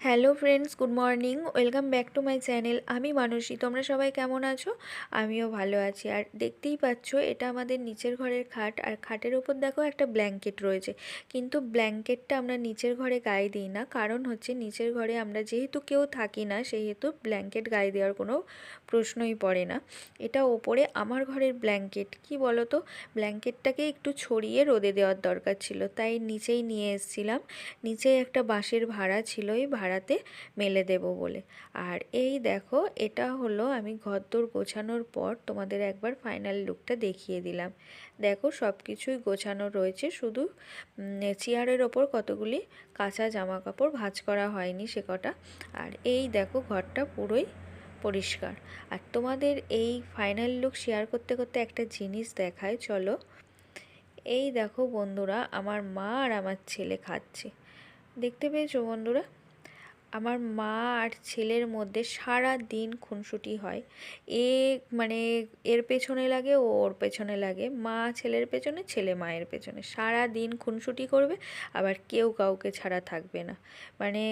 Hello friends, good morning. Welcome back to my channel. আমি মানসী। তোমরা সবাই কেমন আছো? আমিও ভালো আছি। আর দেখতেই পাচ্ছ, এটা আমাদের নিচের ঘরের খাট। আর খাটের ওপর দেখো একটা ব্ল্যাঙ্কেট রয়েছে। কিন্তু ব্ল্যাঙ্কেটটা আমরা নিচের ঘরে গায়ে দিই না। কারণ হচ্ছে নিচের ঘরে আমরা যেহেতু কেউ থাকি না, সেহেতু ব্ল্যাঙ্কেট গায়ে দেওয়ার কোনো প্রশ্নই পড়ে না। এটা ওপরে আমার ঘরের ব্ল্যাঙ্কেট। কি বলো তো ব্ল্যাঙ্কেটটাকে একটু ছড়িয়ে রোদে দেওয়ার দরকার ছিল। তাই নিচেই নিয়ে এসেছিলাম। নিচেই একটা বাঁশের ভাড়া ছিল। এই ভাড়াতে মেলে দেব বলে। আর এই দেখো, এটা হলো আমি ঘর ঘরদোর গোছানোর পর তোমাদের একবার ফাইনাল লুকটা দেখিয়ে দিলাম। দেখো সব কিছুই গোছানো রয়েছে, শুধু চেয়ারের ওপর কতগুলি কাঁচা জামা কাপড় ভাঁজ করা হয়নি সে কটা। আর এই দেখো, ঘরটা পুরোই পরিষ্কার। আর তোমাদের এই ফাইনাল লুক শেয়ার করতে করতে একটা জিনিস দেখায় চলো। এই দেখো বন্ধুরা, আমার মা আর আমার ছেলে খাচ্ছে। দেখতে পেয়েছ বন্ধুরা? আমার মা আর ছেলের মধ্যে সারা দিন খুনসুটি হয়। এ মানে এর পেছনে লাগে, ও ওর পেছনে লাগে। মা ছেলের পেছনে, ছেলে মায়ের পেছনে। সারা দিন খুনসুটি করবে, আবার কেউ কাউকে ছাড়া থাকবে না। মানে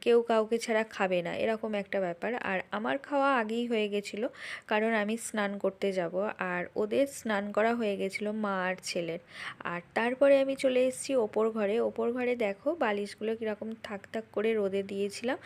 কেউ কাউকে ছাড়া খাবে না। এরকম একটা ব্যাপার। আর আমার খাওয়া আগেই হয়ে গেছিল, কারণ আমি স্নান করতে যাব। আর ওদের স্নান করা হয়ে গেছিল মা আর ছেলের। আর তারপরে আমি চলে এসেছি ওপর ঘরে। ওপর ঘরে দেখো বালিশগুলো কীরকম থাক থাক করে রোদে দিয়ে দিয়েছিলাম।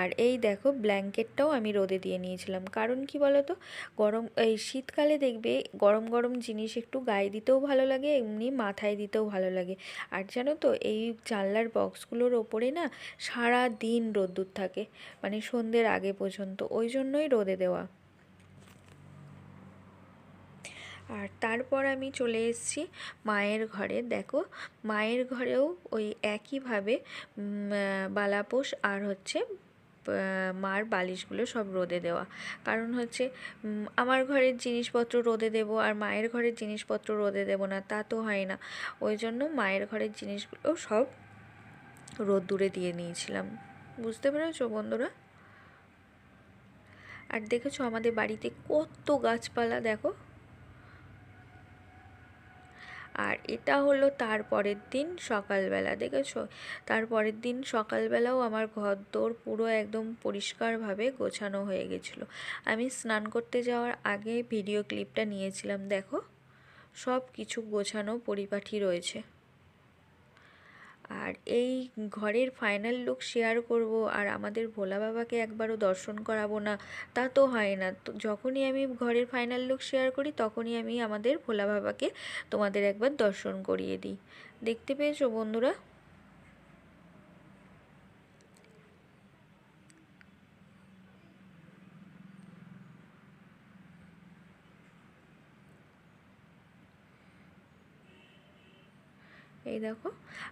আর এই দেখো ব্ল্যাঙ্কেটটাও আমি রোদে দিয়ে নিয়েছিলাম। কারণ কি বলো তো গরম, এই শীতকালে দেখবে গরম গরম জিনিস একটু গায়ে দিতেও ভালো লাগে, এমনি মাথায় দিতেও ভালো লাগে। আর জানো তো, এই জানলার বক্সগুলোর ওপরে না সারা দিন রোদ্দুর থাকে মানে সন্ধ্যের আগে পর্যন্ত। ওই জন্যই রোদে দেওয়া। আর তারপর আমি চলে এসেছি মায়ের ঘরে। দেখো, মায়ের ঘরেও ওই একইভাবে বালাপোষ আর হচ্ছে মার বালিশগুলো সব রোদে দেওয়া। কারণ হচ্ছে আমার ঘরের জিনিসপত্র রোদে দেব আর মায়ের ঘরের জিনিসপত্র রোদে দেব না, তা তো হয় না। ওই জন্য মায়ের ঘরের জিনিসগুলো সব রোদ্দুরে দিয়ে নিয়েছিলাম। বুঝতে পেরেছ বন্ধুরা? আর দেখেছ আমাদের বাড়িতে কত গাছপালা, দেখো। আর এটা হলো তারপরের দিন সকালবেলা, দেখেছ? তারপরের দিন সকালবেলাও আমার ঘর দোর পুরো একদম পরিষ্কারভাবে গোছানো হয়ে গেছিল। আমি স্নান করতে যাওয়ার আগে ভিডিও ক্লিপটা নিয়েছিলাম, দেখো? সব কিছু গোছানো পরিপাঠি রয়েছে। আর এই ঘরের ফাইনাল লুক শেয়ার করব আর আমাদের ভোলা বাবাকে একবারও দর্শন করাবো না, তা তো হয় না। তো যখনই আমি ঘরের ফাইনাল লুক শেয়ার করি, তখনই আমি আমাদের ভোলা বাবাকে তোমাদের একবার দর্শন করিয়ে দিই। দেখতে পেয়েছ বন্ধুরা? এই দেখো।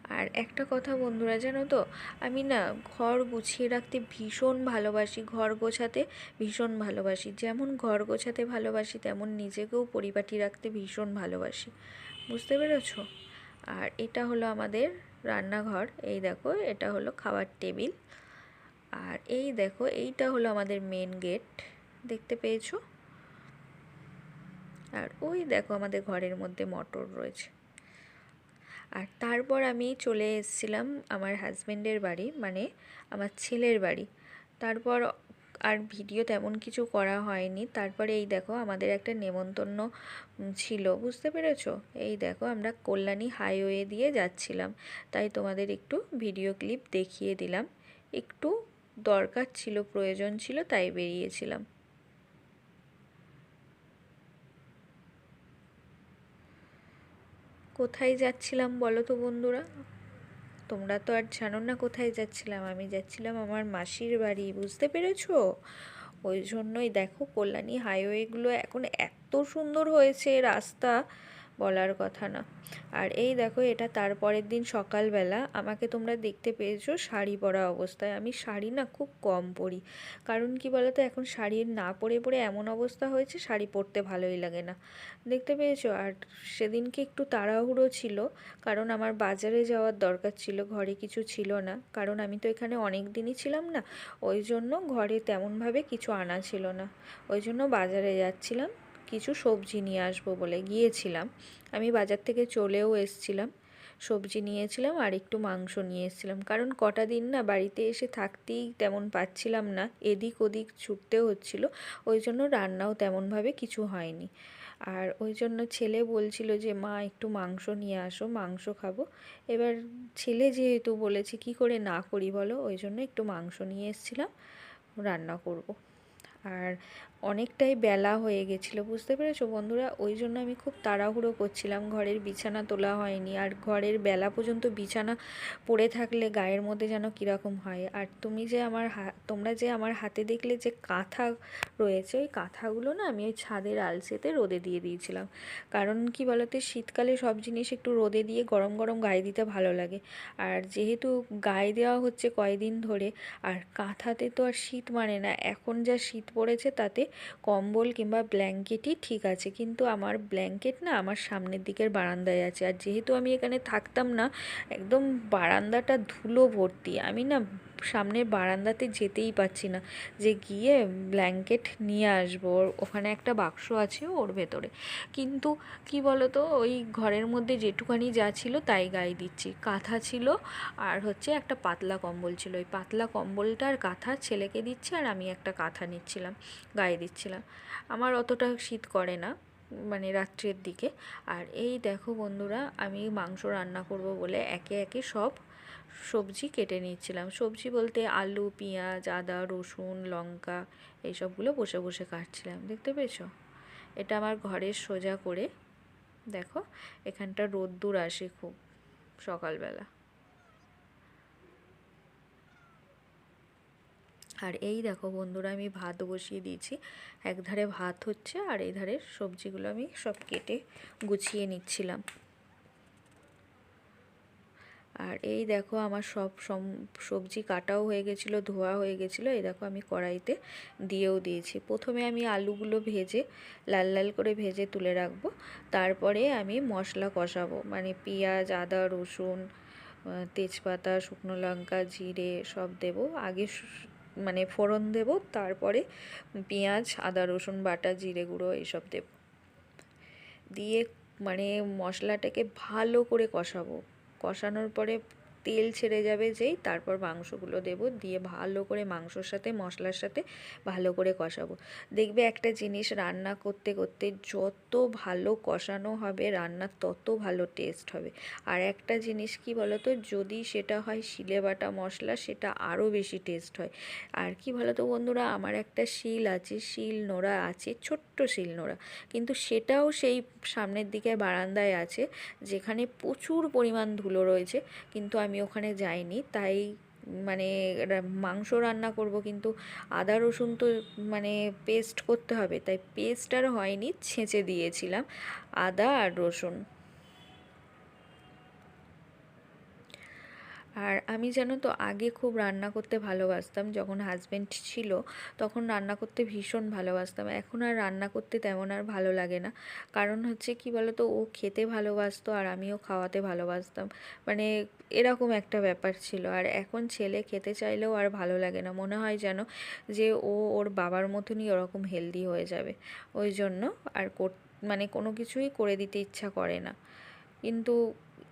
আর একটা কথা বন্ধুরা, জানো তো? আমি না ঘর গুছিয়ে রাখতে ভীষণ ভালোবাসি, ঘর গোছাতে ভীষণ ভালোবাসি। যেমন ঘর গোছাতে ভালোবাসি, তেমন নিজেকেও পরিপাটি রাখতে ভীষণ ভালোবাসি। বুঝতে পেরেছ? আর এটা হলো আমাদের রান্নাঘর। এই দেখো, এটা হলো খাবার টেবিল। আর এই দেখো, এইটা হলো আমাদের মেন গেট দেখতে পেয়েছ? আর ওই দেখো আমাদের ঘরের মধ্যে মটর রয়েছে। আর তারপর আমি চলে এসেছিলাম আমার হাজব্যান্ডের বাড়ি মানে আমার ছেলের বাড়ি। তারপর আর ভিডিও তেমন কিছু করা হয়নি। তারপরে এই দেখো আমাদের একটা নেমন্তন্ন ছিল, বুঝতে পেরেছ? এই দেখো আমরা কল্যাণী হাইওয়ে দিয়ে যাচ্ছিলাম। তাই তোমাদের একটু ভিডিও ক্লিপ দেখিয়ে দিলাম। একটু দরকার ছিল, প্রয়োজন ছিল, তাই বেরিয়েছিলাম। কোথায় যাচ্ছিলাম বলো তো বন্ধুরা? তোমরা তো আর জানো না কোথায় যাচ্ছিলাম। আমি যাচ্ছিলাম আমার মাসির বাড়ি, বুঝতে পেরেছ? ওই জন্যই দেখো, কল্যাণী হাইওয়েগুলো এখন এত সুন্দর হয়েছে রাস্তা। বলার কথা না। আর এই দেখো, এটা তারপরের দিন সকালবেলা। আমাকে তোমরা দেখতে পেয়েছ শাড়ি পরা অবস্থায়। আমি শাড়ি না খুব কম পরি। কারণ কি বলতো, এখন শাড়ি না পরে পরে এমন অবস্থা হয়েছে, শাড়ি পরতে ভালোই লাগে না। দেখতে পেয়েছ? আর সেদিনকে একটু তাড়াহুড়ো ছিল, কারণ আমার বাজারে যাওয়ার দরকার ছিল, ঘরে কিছু ছিল না। কারণ আমি তো এখানে অনেক দিনই ছিলাম না। ওই জন্য ঘরে তেমনভাবে কিছু আনা ছিল না। ওই জন্য বাজারে যাচ্ছিলাম। কিছু সবজি নিয়ে আসব বলে গিয়েছিলাম। আমি বাজার থেকে চলেও এসছিলাম, সবজি নিয়েছিলাম আর একটু মাংস নিয়ে এসেছিলাম। কারণ কটা দিন না বাড়িতে এসে থাকতেই তেমন পাচ্ছিলাম না, এদিক ওদিক ছুটতে হচ্ছিল, ওই জন্য রান্নাও তেমনভাবে কিছু হয়নি। আর ওই জন্য ছেলে বলছিল যে, মা, একটু মাংস নিয়ে আসো, মাংস খাব। এবার ছেলে যেহেতু বলেছে, কি করে না করি বলো? ওই জন্য একটু মাংস নিয়ে এসেছিলাম, রান্না করব। আর অনেকটাই বেলা হয়ে গেছিল, বুঝতে পেরেছ বন্ধুরা? ওই জন্য আমি খুব তাড়াহুড়ো করছিলাম, ঘরের বিছানা তোলা হয়নি। আর ঘরের বেলা পর্যন্ত বিছানা পড়ে থাকলে গায়ের মধ্যে যেন কীরকম হয়। আর তুমি যে আমার তোমরা যে আমার হাতে দেখলে যে কাঁথা রয়েছে, ওই কাঁথাগুলো না আমি ওই ছাদের আলসেতে রোদে দিয়ে দিয়েছিলাম। কারণ কি বলতো, শীতকালে সব জিনিস একটু রোদে দিয়ে গরম গরম গায়ে দিতে ভালো লাগে। আর যেহেতু গায়ে দেওয়া হচ্ছে কয়দিন ধরে, আর কাঁথাতে তো আর শীত মানে না, এখন যা শীত পড়েছে তাতে কম্বল কিংবা ব্ল্যাঙ্কেটই ঠিক আছে। কিন্তু আমার ব্ল্যাঙ্কেট না আমার সামনের দিকের বারান্দায় আছে। আর যেহেতু আমি এখানে থাকতাম না, একদম বারান্দাটা ধুলো ভর্তি। আমি না সামনের বারান্দাতে যেতেই পাচ্ছি না। যে গিয়ে ব্ল্যাঙ্কেট নিয়ে আসব ওখানে একটা বাক্স আছে ওর ভেতরে। কিন্তু কি বলতো, ওই ঘরের মধ্যে যেটুকানি যা ছিল তাই গায়ে দিচ্ছি। কাঁথা ছিল আর হচ্ছে একটা পাতলা কম্বল ছিল। ওই পাতলা কম্বলটা আর কাঁথা ছেলেকে দিচ্ছি আর আমি একটা কাঁথা নিচ্ছিলাম, গায়ে দিচ্ছিলাম। আমার অতটা শীত করে না মানে রাত্রের দিকে। আর এই দেখো বন্ধুরা, আমি মাংস রান্না করব বলে একে একে সব সবজি কেটে নিচ্ছিলাম। সবজি বলতে আলু, পেঁয়াজ, আদা, রসুন, লঙ্কা এইসবগুলো বসে বসে কাটছিলাম। দেখতে পেয়েছ? এটা আমার ঘরের সোজা করে, দেখো, এখানটা রোদ্দুর আসে খুব সকালবেলা। আর এই দেখো বন্ধুরা, আমি ভাত বসিয়ে দিয়েছি। এক ধারে ভাত হচ্ছে আর এই ধারে সবজিগুলো আমি সব কেটে গুছিয়ে নিচ্ছিলাম। আর এই দেখো আমার সব সবজি কাটাও হয়ে গেছিল, ধোয়া হয়ে গেছিল। এই দেখো আমি কড়াইতে দিয়েও দিয়েছি। প্রথমে আমি আলুগুলো ভেজে, লাল লাল করে ভেজে তুলে রাখব। তারপরে আমি মশলা কষাবো। মানে পেঁয়াজ, আদা, রসুন তেজপাতা, শুকনো লঙ্কা, জিরে সব দেব। আগে মানে ফোড়ন দেব, তারপরে পেঁয়াজ, আদা, রসুন, বাটা, জিরে গুঁড়ো এইসব দেব। দিয়ে মানে মশলাটাকে ভালো করে কষাবো। কষানোর পরে তেল ছেড়ে যাবে যেই, তারপর মাংসগুলো দেব, দিয়ে ভালো করে মাংসর সাথে, মশলার সাথে ভালো করে কষাবো। দেখবে একটা জিনিস রান্না করতে করতে যত ভালো কষানো হবে রান্নার তত ভালো টেস্ট হবে। আর একটা জিনিস কি বলতো, যদি সেটা হয় শিলে বাটা মশলা, সেটা আরও বেশি টেস্ট হয়। আর কি বলতো বন্ধুরা, আমার একটা শিল আছে, শিল নোড়া আছে, ছোট্ট শিল নোড়া। কিন্তু সেটাও সেই সামনের দিকে বারান্দায় আছে, যেখানে প্রচুর পরিমাণ ধুলো রয়েছে। কিন্তু আমি ওখানে যাইনি, তাই মানে মাংস রান্না করব কিন্তু আদা রসুন তো মানে পেস্ট করতে হবে, তাই পেস্ট আর হয়নি, ছেঁচে দিয়েছিলাম আদা আর রসুন। আর আমি জানো তো, আগে খুব রান্না করতে ভালোবাসতাম। যখন হাজব্যান্ড ছিল, তখন রান্না করতে ভীষণ ভালোবাসতাম। এখন আর রান্না করতে তেমন আর ভালো লাগে না। কারণ হচ্ছে কি বলতো, ও খেতে ভালোবাসতো আর আমিও খাওয়াতে ভালোবাসতাম। মানে এরকম একটা ব্যাপার ছিল। আর এখন ছেলে খেতে চাইলেও আর ভালো লাগে না। মনে হয় যেন যে, ও ওর বাবার মতনই ওরকম হেলদি হয়ে যাবে। ওই জন্য আর মানে কোনো কিছুই করে দিতে ইচ্ছা করে না। কিন্তু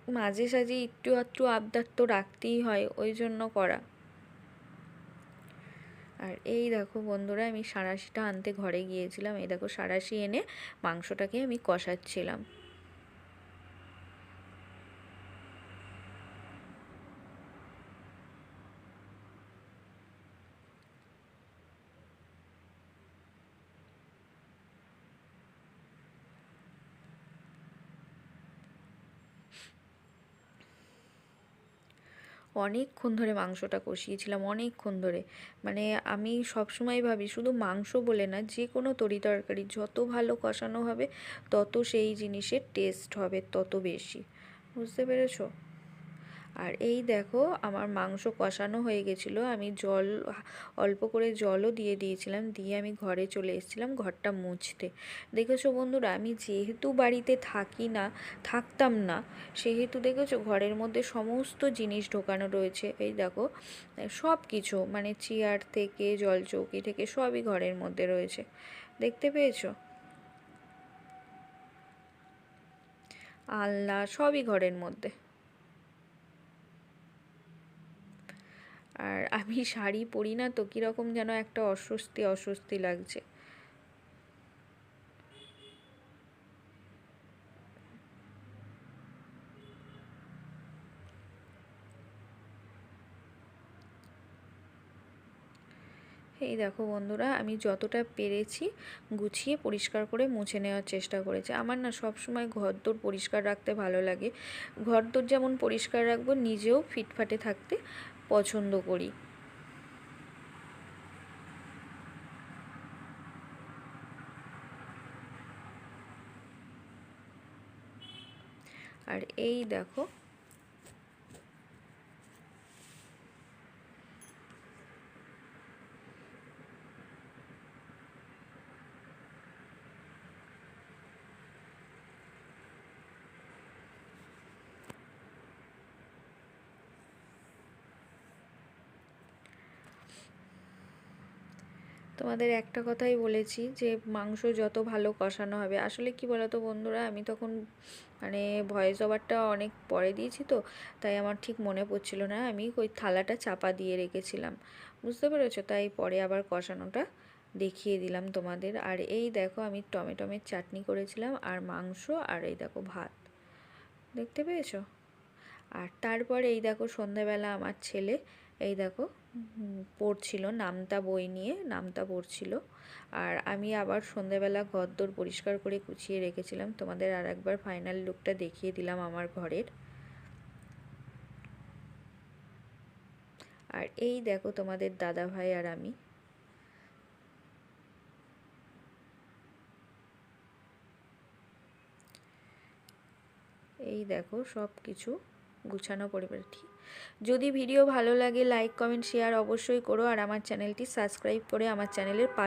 মাঝে সাঝে একটু আধটু আবদার তো রাখতেই হয়, ওই জন্য করা। আর এই দেখো বন্ধুরা, আমি সাঁড়াশিটা আনতে ঘরে গিয়েছিলাম। এই দেখো সাঁড়াশি এনে মাংসটাকে আমি কষাচ্ছিলাম। অনেকক্ষণ ধরে মাংসটা কষিয়েছিলাম, অনেকক্ষণ ধরে। মানে আমি সবসময় ভাবি, শুধু মাংস বলে না যে কোনো তরি তরকারি যত ভালো কষানো হবে, তত সেই জিনিসের টেস্ট হবে, তত বেশি। বুঝতে পেরেছ? আর এই দেখো আমার মাংস কষানো হয়ে গেছিল। আমি জল, অল্প করে জলও দিয়ে দিয়েছিলাম, দিয়ে আমি ঘরে চলে এসেছিলাম ঘরটা মুছতে। দেখেছ বন্ধুরা, আমি যেহেতু বাড়িতে থাকি না, থাকতাম না, সেহেতু দেখেছ ঘরের মধ্যে সমস্ত জিনিস ঢোকানো রয়েছে। এই দেখো, সব কিছু মানে চেয়ার থেকে, জল চৌকি থেকে সবই ঘরের মধ্যে রয়েছে। দেখতে পেয়েছ? আলনা সবই ঘরের মধ্যে। আর আমি শাড়ি পরি না তো কীরকম যেন একটা অস্বস্তি অস্বস্তি লাগছে। এই দেখো বন্ধুরা, আমি যতটা পেরেছি গুছিয়ে পরিষ্কার করে মুছে নেওয়ার চেষ্টা করেছি। আমার না সব সময় ঘরদোর পরিষ্কার রাখতে ভালো লাগে। ঘরদোর যেমন পরিষ্কার রাখব, নিজেও ফিটফাটে থাকতে পছন্দ করি। আর এই দেখো তোমাদের একটা কথাই বলেছি যে মাংস যত ভালো কষানো হবে, আসলে কি বলতো বন্ধুরা, আমি তখন মানে ভয়েস ওভারটা অনেক পরে দিয়েছি তো, তাই আমার ঠিক মনে পড়ছিল না, আমি ওই থালাটা চাপা দিয়ে রেখেছিলাম। বুঝতে পেরেছ? তাই পরে আবার কষানোটা দেখিয়ে দিলাম তোমাদের। আর এই দেখো আমি টমেটোমের চাটনি করেছিলাম, আর মাংস, আর এই দেখো ভাত। দেখতে পেয়েছ? আর তারপরে এই দেখো সন্ধ্যাবেলা আমার ছেলে, এই দেখো পড়ছিল, নামতা বই নিয়ে, নামতা পড়ছিল। আর আমি আবার সন্ধেবেলা ঘরদোর পরিষ্কার করে গুছিয়ে রেখেছিলাম। তোমাদের আর একবার ফাইনাল লুকটা দেখিয়ে দিলাম আমার ঘরের। আর এই দেখো তোমাদের দাদা ভাই আর আমি। এই দেখো সব কিছু গুছানো পরিবারটি যদি ভিডিও ভালো লাগে লাইক কমেন্ট শেয়ার অবশ্যই করো। আর আমার চ্যানেলটি সাবস্ক্রাইব করে আমার চ্যানেলের পাশে